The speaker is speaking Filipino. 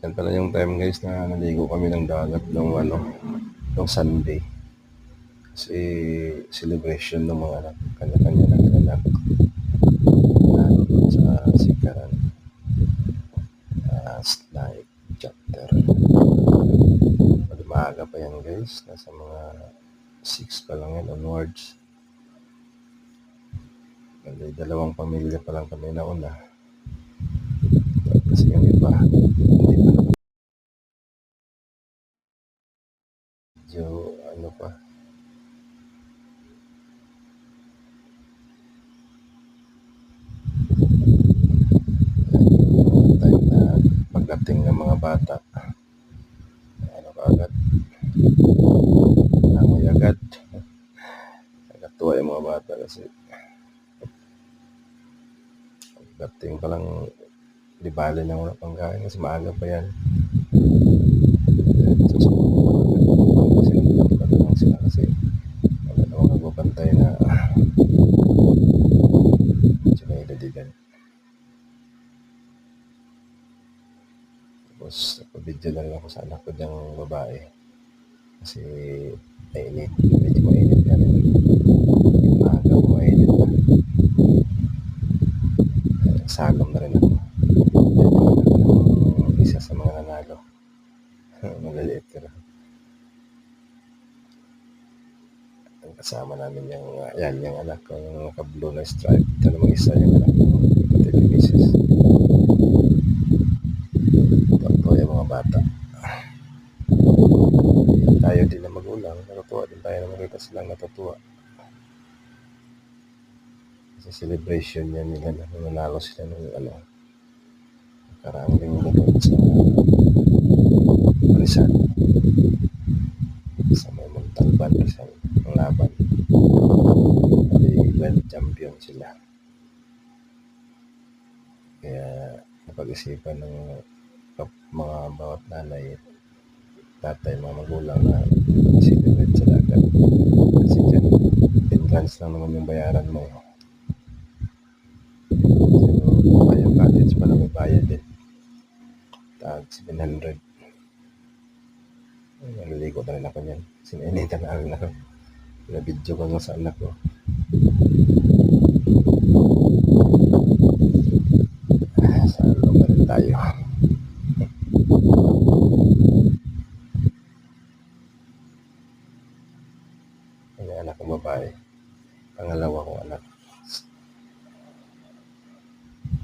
Yan pala yung time guys na naligo kami ng dagat nung ano, nung Sunday. Kasi celebration ng mga anak, kanya-kanya ng anak. Sa Sikaran. Last night chapter. Pag maaga pa yan guys, nasa mga 6 pa lang yan onwards. Bali, dalawang pamilya pa lang kami na una. Kasi yung iba, hindi pa naman medyo ano pa. Yung time na pagdating ng mga bata, ano ka agad, nangoy agad. Nagatuwa yung mga bata kasi pagdating pa lang di bali na wala pang kain kasi maaga pa yan. So, so, kasi nagtataka na lang sila kasi wala namang nagbabantay na medyo may edadigan. Tapos, nagpa-video na rin ako sa anak ko diyang babae. Kasi, mainit. Medyo mainit yan. Yung maaga, mainit na. Sagam na rin ako. Isa sa mga nanalo. Magaliit ka na. Ang kasama namin yung, yan, yung anak ko, yung naka-blue na stripe. Ito naman isa yung anak ko, pati yung misis. Totoo yung mga bata. Tayo din na magulang, natutuwa din tayo na makita silang natutuwa. Kasi celebration yan nila na nanalo sila ng ano, nakaraang linggo doon sa Rizal. Sa may Montalban Rizal, ang laban. Bali, world champion sila. Kaya napag-isipan ng mga bawat nanay tatay, mga magulang na celebrate sa dagat. Kasi dyan, entrance lang naman yung bayaran mo. So, yung cottage pa na may bayad din. Tag 700. Ay, naliligo na rin ako niyan. Sininitan na rin ako. Pinabidyo ko nga sa anak ko. anak kong babae, pangalawa kong anak.